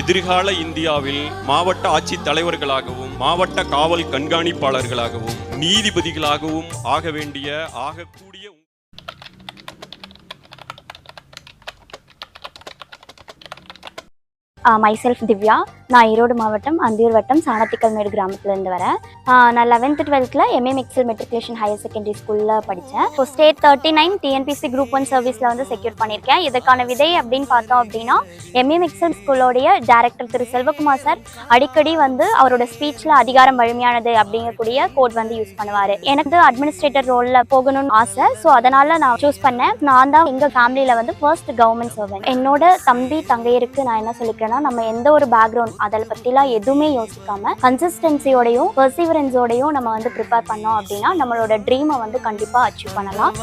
எதிர்கால இந்தியாவில் மாவட்ட ஆட்சித் தலைவர்களாகவும் மாவட்ட காவல் கண்காணிப்பாளர்களாகவும் நீதிபதிகளாகவும் ஆக வேண்டிய ஆகக்கூடிய மைசெல்ஃப் திவ்யா. நான் ஈரோடு மாவட்டம் அந்தியூர் வட்டம் சாணத்திக்கல்மேடு கிராமத்துலேருந்து வரேன். நான் லெவன்த்து டுவெல்த்தில் MA Michael matriculation higher secondary ஸ்கூலில் படித்தேன் இப்போ state thirty nine TNPSC group one சர்வீஸில் வந்து செக்யூர் பண்ணியிருக்கேன். இதற்கான விதை அப்படின்னு பார்த்தோம் அப்படின்னா எம்ஏ மிக்சல் ஸ்கூலோடைய டேரக்டர் திரு செல்வகுமார் சார் அடிக்கடி வந்து அவரோட ஸ்பீச்சில் அதிகாரம் வலிமையானது அப்படிங்கக்கூடிய கோட் வந்து யூஸ் பண்ணுவார். எனக்கு அட்மினிஸ்ட்ரேட்டர் ரோலில் போகணும்னு ஆசை. ஸோ அதனால் நான் சூஸ் பண்ணேன். நான் தான் எங்கள் ஃபேமிலியில் வந்து ஃபர்ஸ்ட் கவர்மெண்ட் சர்வன் என்னோட தம்பி தங்கையருக்கு நான் என்ன சொல்லிக்கிறேன்னா நம்ம எந்த ஒரு பேக்ரவுண்ட் அதில் பற்றிலாம் எதுவுமே யோசிக்காம கன்சிஸ்டன்சியோடையும் பெர்சிவரன்ஸோடையும் நம்ம வந்து ப்ரிப்பேர் பண்ணோம் அப்படின்னா நம்மளோட ட்ரீமை வந்து கண்டிப்பாக அச்சீவ் பண்ணலாம்.